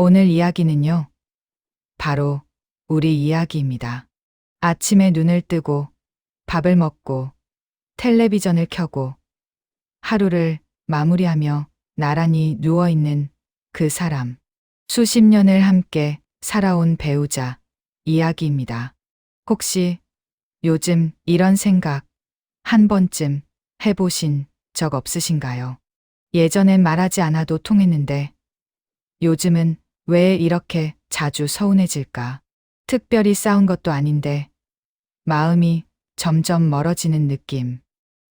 오늘 이야기는요. 바로 우리 이야기입니다. 아침에 눈을 뜨고 밥을 먹고 텔레비전을 켜고 하루를 마무리하며 나란히 누워있는 그 사람. 수십 년을 함께 살아온 배우자 이야기입니다. 혹시 요즘 이런 생각 한 번쯤 해보신 적 없으신가요? 예전엔 말하지 않아도 통했는데 요즘은 왜 이렇게 자주 서운해질까? 특별히 싸운 것도 아닌데 마음이 점점 멀어지는 느낌.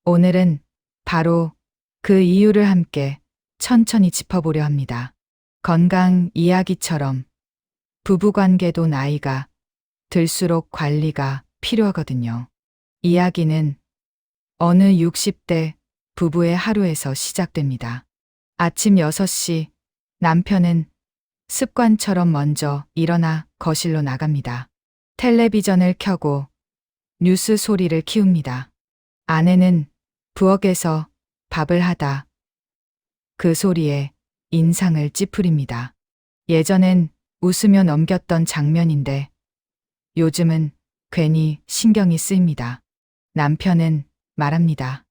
오늘은 바로 그 이유를 함께 천천히 짚어보려 합니다. 건강 이야기처럼 부부관계도 나이가 들수록 관리가 필요하거든요. 이야기는 어느 60대 부부의 하루에서 시작됩니다. 아침 6시 남편은 습관처럼 먼저 일어나 거실로 나갑니다. 텔레비전을 켜고 뉴스 소리를 키웁니다. 아내는 부엌에서 밥을 하다 그 소리에 인상을 찌푸립니다. 예전엔 웃으며 넘겼던 장면인데 요즘은 괜히 신경이 쓰입니다. 남편은 말합니다.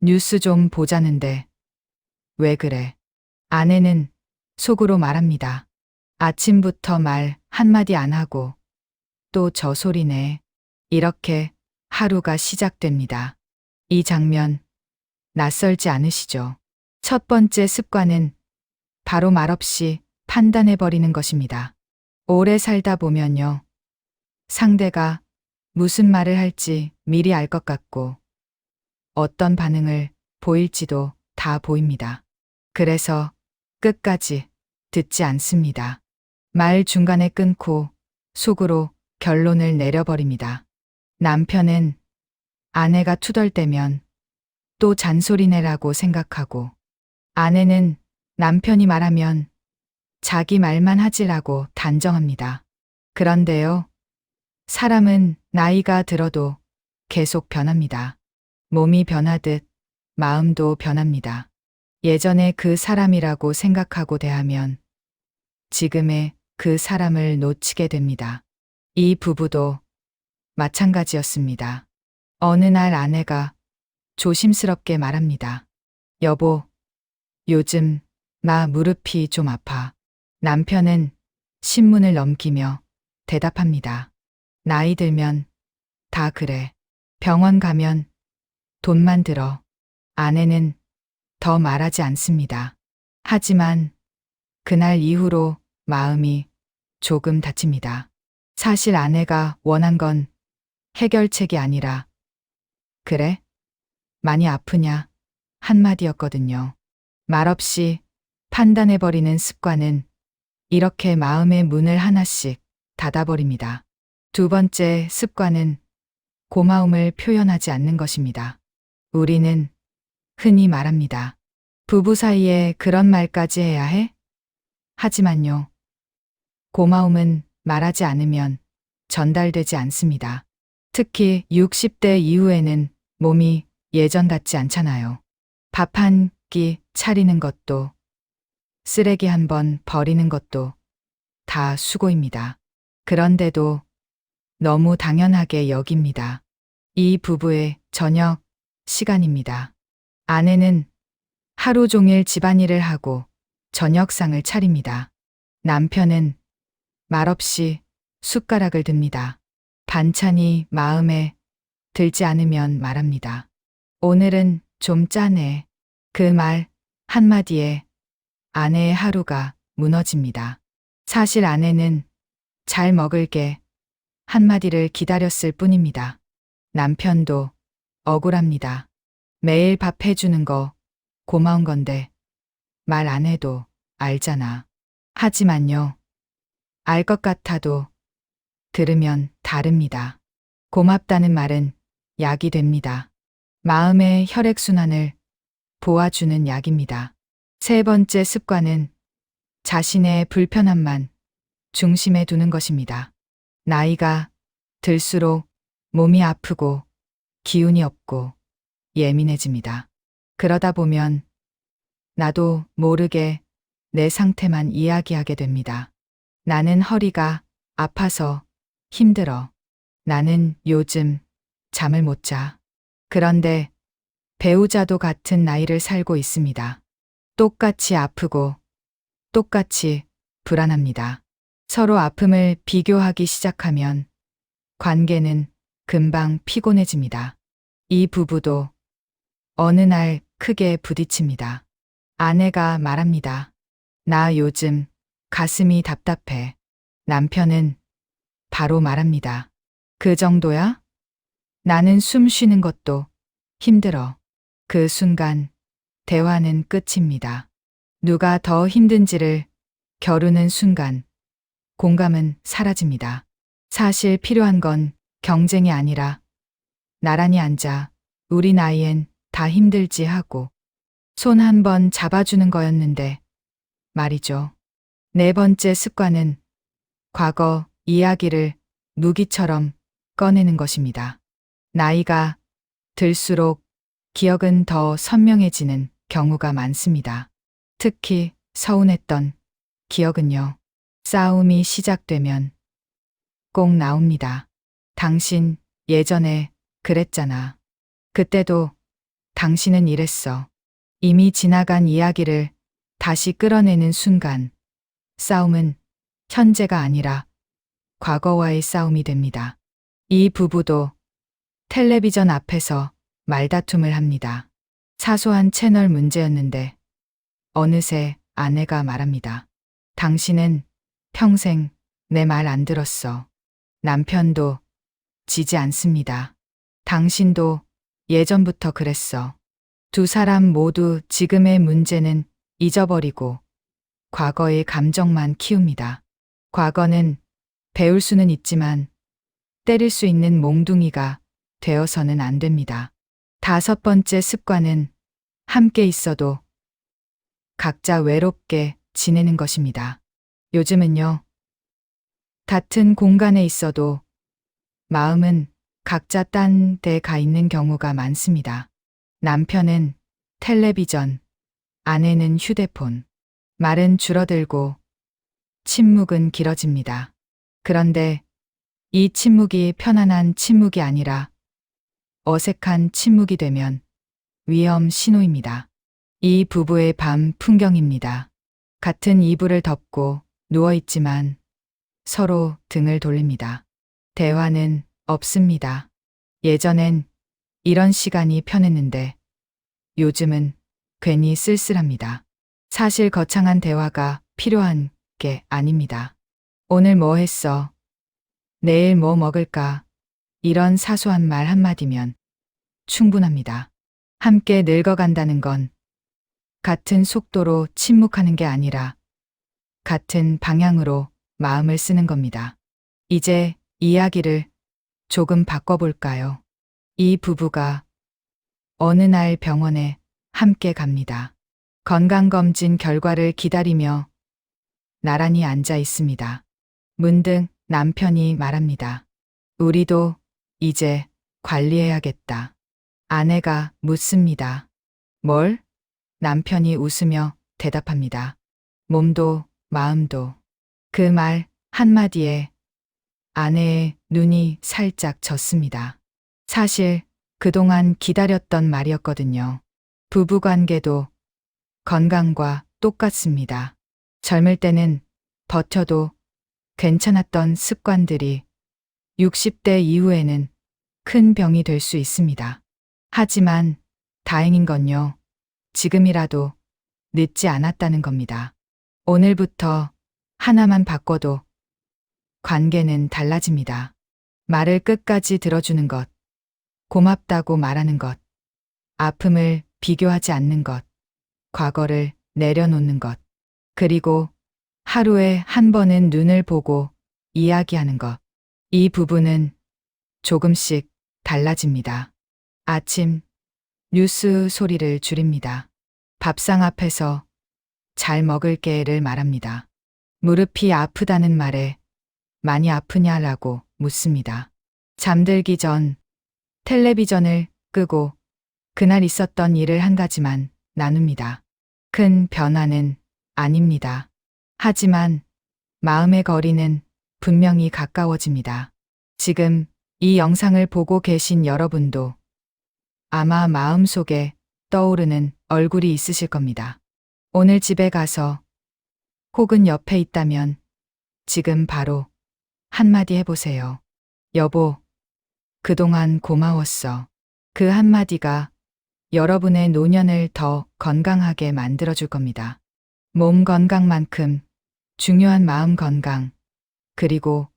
뉴스 좀 보자는데 왜 그래? 아내는 속으로 말합니다. 아침부터 말 한마디 안 하고 또 저 소리네. 이렇게 하루가 시작됩니다. 이 장면 낯설지 않으시죠? 첫 번째 습관은 바로 말없이 판단해버리는 것입니다. 오래 살다 보면요. 상대가 무슨 말을 할지 미리 알 것 같고 어떤 반응을 보일지도 다 보입니다. 그래서 끝까지 듣지 않습니다. 말 중간에 끊고 속으로 결론을 내려버립니다. 남편은 아내가 투덜대면 또 잔소리내라고 생각하고 아내는 남편이 말하면 자기 말만 하지라고 단정합니다. 그런데요. 사람은 나이가 들어도 계속 변합니다. 몸이 변하듯 마음도 변합니다. 예전에 그 사람이라고 생각하고 대하면 지금의 그 사람을 놓치게 됩니다. 이 부부도 마찬가지였습니다. 어느 날 아내가 조심스럽게 말합니다. 여보, 요즘 나 무릎이 좀 아파. 남편은 신문을 넘기며 대답합니다. 나이 들면 다 그래. 병원 가면 돈만 들어. 아내는 더 말하지 않습니다. 하지만 그날 이후로 마음이 조금 다칩니다. 사실 아내가 원한 건 해결책이 아니라 그래? 많이 아프냐? 한마디였거든요. 말없이 판단해버리는 습관은 이렇게 마음의 문을 하나씩 닫아버립니다. 두 번째 습관은 고마움을 표현하지 않는 것입니다. 우리는 흔히 말합니다. 부부 사이에 그런 말까지 해야 해? 하지만요. 고마움은 말하지 않으면 전달되지 않습니다. 특히 60대 이후에는 몸이 예전 같지 않잖아요. 밥 한 끼 차리는 것도 쓰레기 한 번 버리는 것도 다 수고입니다. 그런데도 너무 당연하게 여깁니다. 이 부부의 저녁 시간입니다. 아내는 하루 종일 집안일을 하고 저녁상을 차립니다. 남편은 말없이 숟가락을 듭니다. 반찬이 마음에 들지 않으면 말합니다. 오늘은 좀 짜네. 그 말 한마디에 아내의 하루가 무너집니다. 사실 아내는 잘 먹을게 한마디를 기다렸을 뿐입니다. 남편도 억울합니다. 매일 밥 해주는 거 고마운 건데 말 안 해도 알잖아. 하지만요. 알 것 같아도 들으면 다릅니다. 고맙다는 말은 약이 됩니다. 마음의 혈액순환을 보아주는 약입니다. 세 번째 습관은 자신의 불편함만 중심에 두는 것입니다. 나이가 들수록 몸이 아프고 기운이 없고 예민해집니다. 그러다 보면 나도 모르게 내 상태만 이야기하게 됩니다. 나는 허리가 아파서 힘들어. 나는 요즘 잠을 못 자. 그런데 배우자도 같은 나이를 살고 있습니다. 똑같이 아프고 똑같이 불안합니다. 서로 아픔을 비교하기 시작하면 관계는 금방 피곤해집니다. 이 부부도 어느 날 크게 부딪힙니다. 아내가 말합니다. 나 요즘 가슴이 답답해. 남편은 바로 말합니다. 그 정도야? 나는 숨 쉬는 것도 힘들어. 그 순간 대화는 끝입니다. 누가 더 힘든지를 겨루는 순간 공감은 사라집니다. 사실 필요한 건 경쟁이 아니라 나란히 앉아 우리 나이엔 다 힘들지 하고 손 한 번 잡아주는 거였는데 말이죠. 네 번째 습관은 과거 이야기를 무기처럼 꺼내는 것입니다. 나이가 들수록 기억은 더 선명해지는 경우가 많습니다. 특히 서운했던 기억은요. 싸움이 시작되면 꼭 나옵니다. 당신 예전에 그랬잖아. 그때도 당신은 이랬어. 이미 지나간 이야기를 다시 끌어내는 순간 싸움은 현재가 아니라 과거와의 싸움이 됩니다. 이 부부도 텔레비전 앞에서 말다툼을 합니다. 사소한 채널 문제였는데 어느새 아내가 말합니다. 당신은 평생 내 말 안 들었어. 남편도 지지 않습니다. 당신도 예전부터 그랬어. 두 사람 모두 지금의 문제는 잊어버리고 과거의 감정만 키웁니다. 과거는 배울 수는 있지만 때릴 수 있는 몽둥이가 되어서는 안 됩니다. 다섯 번째 습관은 함께 있어도 각자 외롭게 지내는 것입니다. 요즘은요, 같은 공간에 있어도 마음은 각자 딴 데 가 있는 경우가 많습니다. 남편은 텔레비전, 아내는 휴대폰, 말은 줄어들고 침묵은 길어집니다. 그런데 이 침묵이 편안한 침묵이 아니라 어색한 침묵이 되면 위험 신호입니다. 이 부부의 밤 풍경입니다. 같은 이불을 덮고 누워있지만 서로 등을 돌립니다. 대화는 없습니다. 예전엔 이런 시간이 편했는데 요즘은 괜히 쓸쓸합니다. 사실 거창한 대화가 필요한 게 아닙니다. 오늘 뭐 했어? 내일 뭐 먹을까? 이런 사소한 말 한마디면 충분합니다. 함께 늙어간다는 건 같은 속도로 침묵하는 게 아니라 같은 방향으로 마음을 쓰는 겁니다. 이제 이야기를 조금 바꿔볼까요? 이 부부가 어느 날 병원에 함께 갑니다. 건강검진 결과를 기다리며 나란히 앉아 있습니다. 문득 남편이 말합니다. 우리도 이제 관리해야겠다. 아내가 묻습니다. 뭘? 남편이 웃으며 대답합니다. 몸도 마음도. 그 말 한마디에 아내의 눈이 살짝 졌습니다. 사실 그동안 기다렸던 말이었거든요. 부부 관계도 건강과 똑같습니다. 젊을 때는 버텨도 괜찮았던 습관들이 60대 이후에는 큰 병이 될 수 있습니다. 하지만 다행인 건요. 지금이라도 늦지 않았다는 겁니다. 오늘부터 하나만 바꿔도 관계는 달라집니다. 말을 끝까지 들어주는 것, 고맙다고 말하는 것, 아픔을 비교하지 않는 것, 과거를 내려놓는 것, 그리고 하루에 한 번은 눈을 보고 이야기하는 것. 이 부분은 조금씩 달라집니다. 아침 뉴스 소리를 줄입니다. 밥상 앞에서 잘 먹을게를 말합니다. 무릎이 아프다는 말에 많이 아프냐라고 묻습니다. 잠들기 전 텔레비전을 끄고 그날 있었던 일을 한 가지만 나눕니다. 큰 변화는 아닙니다. 하지만 마음의 거리는 분명히 가까워집니다. 지금 이 영상을 보고 계신 여러분도 아마 마음속에 떠오르는 얼굴이 있으실 겁니다. 오늘 집에 가서 혹은 옆에 있다면 지금 바로 한마디 해보세요. 여보, 그동안 고마웠어. 그 한마디가 여러분의 노년을 더 건강하게 만들어줄 겁니다. 몸 건강만큼 중요한 마음 건강, 그리고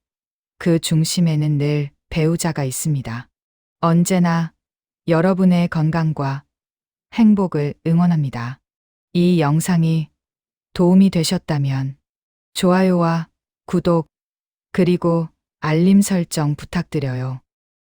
그 중심에는 늘 배우자가 있습니다. 언제나 여러분의 건강과 행복을 응원합니다. 이 영상이 도움이 되셨다면 좋아요와 구독, 그리고 알림 설정 부탁드려요.